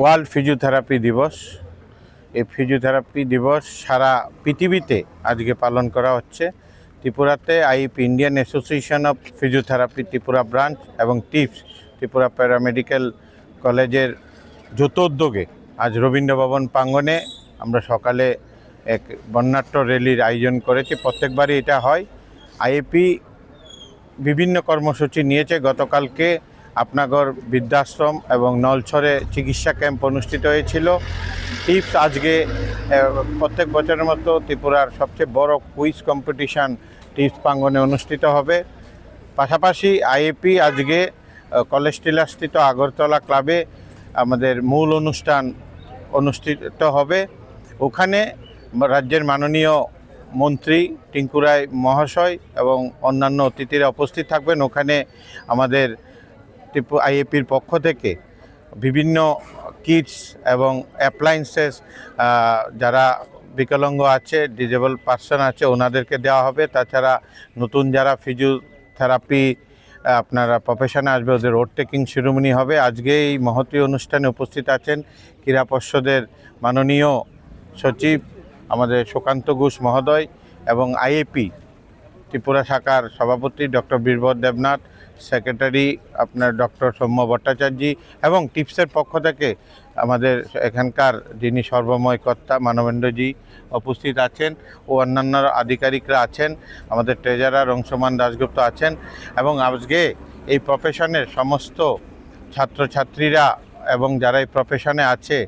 World physiotherapy দিবস। এই physiotherapy দিবস সারা পৃথিবীতে আজকে পালন করা হচ্ছে। ত্রিপুরাতে IP Indian Association of physiotherapy, Tripura branch এবং টিপস, ত্রিপুরা প্যারামেডিক্যাল কলেজের যৌথ উদ্যোগে আজ রবীন্দ্র ভবন প্রাঙ্গণে আমরা সকালে এক বর্ণাঢ্য র্যালির আয়োজন করেছি। প্রত্যেকবারই এটা হয়। আইএপি বিভিন্ন কর্মসূচি নিয়েছে। গতকালকে আপনাগর বৃদ্ধাশ্রম এবং নলছরে চিকিৎসা ক্যাম্প অনুষ্ঠিত হয়েছিল। টিপস আজকে প্রত্যেক বছরের মতো ত্রিপুরার সবচেয়ে বড় কুইজ কম্পিটিশান টিপস প্রাঙ্গনে অনুষ্ঠিত হবে। পাশাপাশি আইএপি আজকে কলেজ টিলাস্থিত আগরতলা ক্লাবে আমাদের মূল অনুষ্ঠান অনুষ্ঠিত হবে। ওখানে রাজ্যের মাননীয় মন্ত্রী টিঙ্কুরায় মহাশয় এবং অন্যান্য অতিথিরা উপস্থিত থাকবেন। ওখানে আমাদের আইএপির পক্ষ থেকে বিভিন্ন কিটস এবং অ্যাপ্লায়েন্সেস যারা বিকলাঙ্গ আছে, ডিজেবল পার্সন আছে, ওনাদেরকে দেওয়া হবে। তাছাড়া নতুন যারা ফিজিওথেরাপি, আপনারা প্রফেশনে আসবে, ওদের রোড টেকিং শিরোমণি হবে। আজকে এই মহতী অনুষ্ঠানে উপস্থিত আছেন ক্রীড়া পর্ষদের মাননীয় সচিব, আমাদের সুকান্ত ঘোষ মহোদয় এবং আইএপি, ত্রিপুরা শাখার সভাপতি ডক্টর বীরবর দেবনাথ। সেক্রেটারি আপনার ডক্টর সৌম্য ভট্টাচার্য এবং টিপসের পক্ষ থেকে আমাদের এখানকার যিনি সর্বময় কর্তা মানবেন্দ্রজি উপস্থিত আছেন ও অন্যান্য আধিকারিকরা আছেন, আমাদের ট্রেজারার অংশমান দাশগুপ্ত আছেন এবং আজকে এই প্রফেশনের সমস্ত ছাত্রছাত্রীরা এবং যারা এই প্রফেশনে আছে